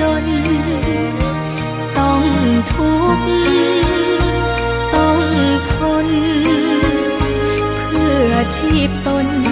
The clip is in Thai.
จน ต้องทุกข์ต้องทน เพื่อชีพตน